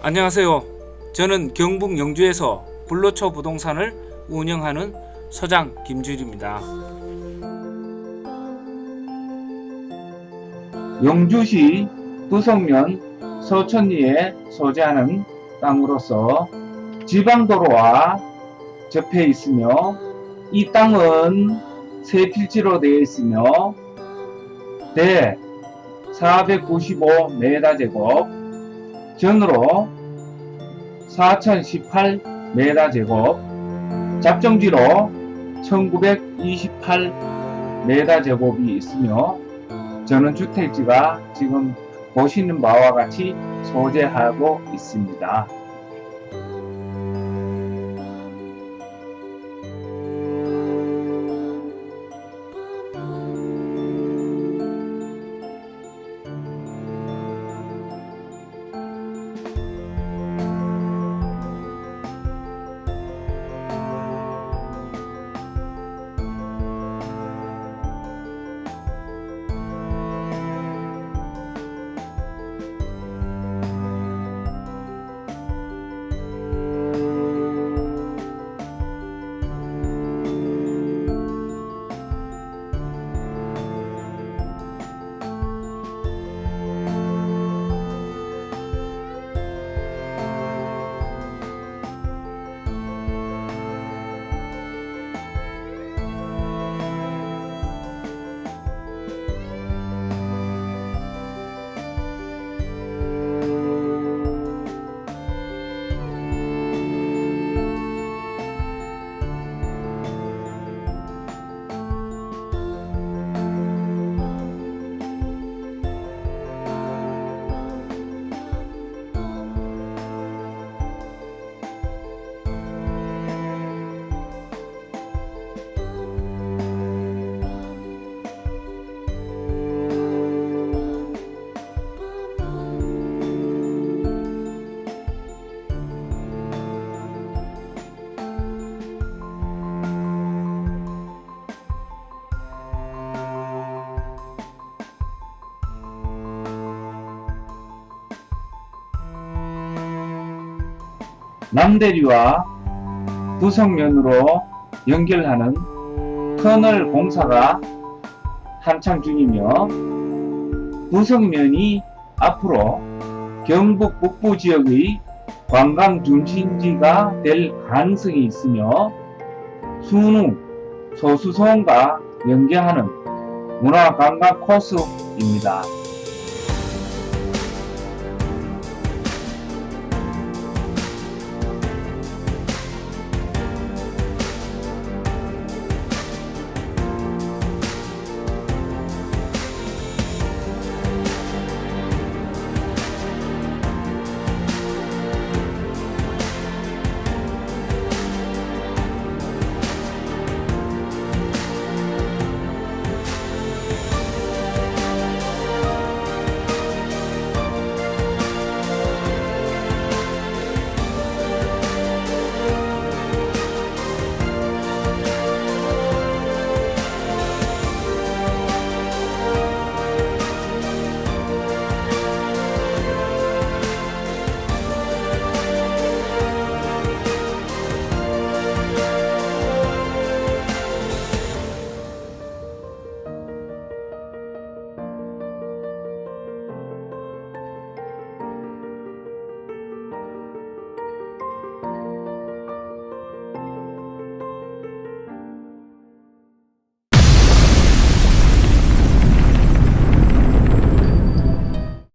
안녕하세요. 저는 경북 영주에서 불로초 부동산을 운영하는 서장 김주일입니다. 영주시 두성면 서천리에 소재하는 땅으로서 지방도로와 접해 있으며 이 땅은 세 필지로 되어 있으며 대 495m 제곱 전으로 4018m 제곱 작정지로 1928m 제곱이 있으며 저는 주택지가 지금 보시는 바와 같이 소재하고 있습니다. 남대리와 두성면으로 연결하는 터널 공사가 한창 중이며 두성면이 앞으로 경북 북부 지역의 관광 중심지가 될 가능성이 있으며 순우 소수소원과 연계하는 문화관광 코스입니다.